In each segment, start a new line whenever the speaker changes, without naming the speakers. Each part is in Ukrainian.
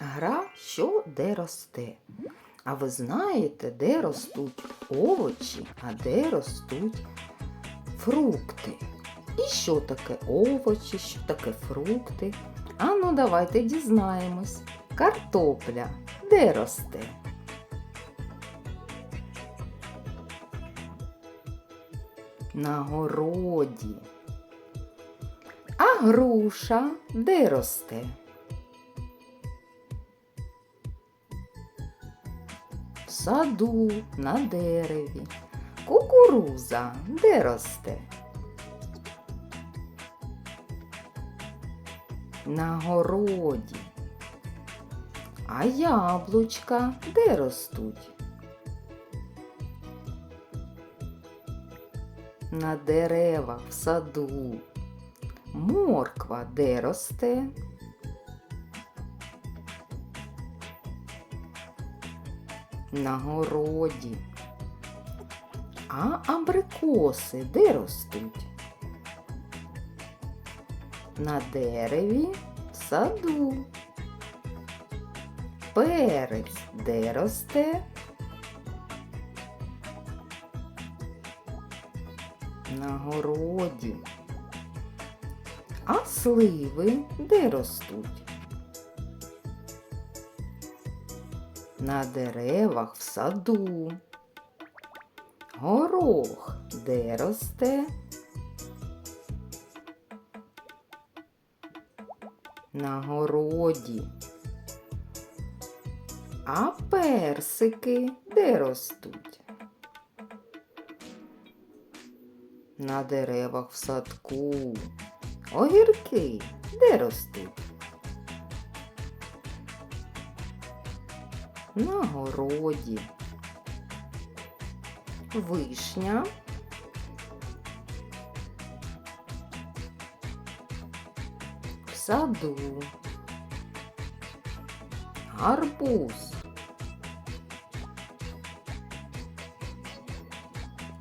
Гра що де росте. А ви знаєте, де ростуть овочі, а де ростуть фрукти? І що таке овочі, що таке фрукти? А ну давайте дізнаємось. Картопля де росте? На городі. А груша де росте? В саду, на дереві. Кукуруза де росте? На городі. А яблучка де ростуть? На деревах в саду. Морква де росте? На городі. А абрикоси де ростуть? На дереві в саду. Перець де росте? На городі. А сливи де ростуть? На деревах в саду. Горох де росте? На городі. А персики де ростуть? На деревах в садку. Огірки де ростуть? На городі. Вишня. В саду. Гарбуз.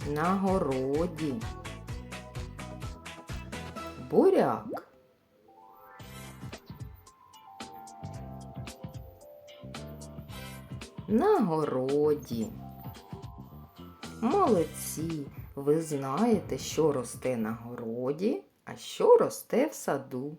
На городі. Буряк. На городі. Молодці. Ви знаєте, що росте на городі, а що росте в саду.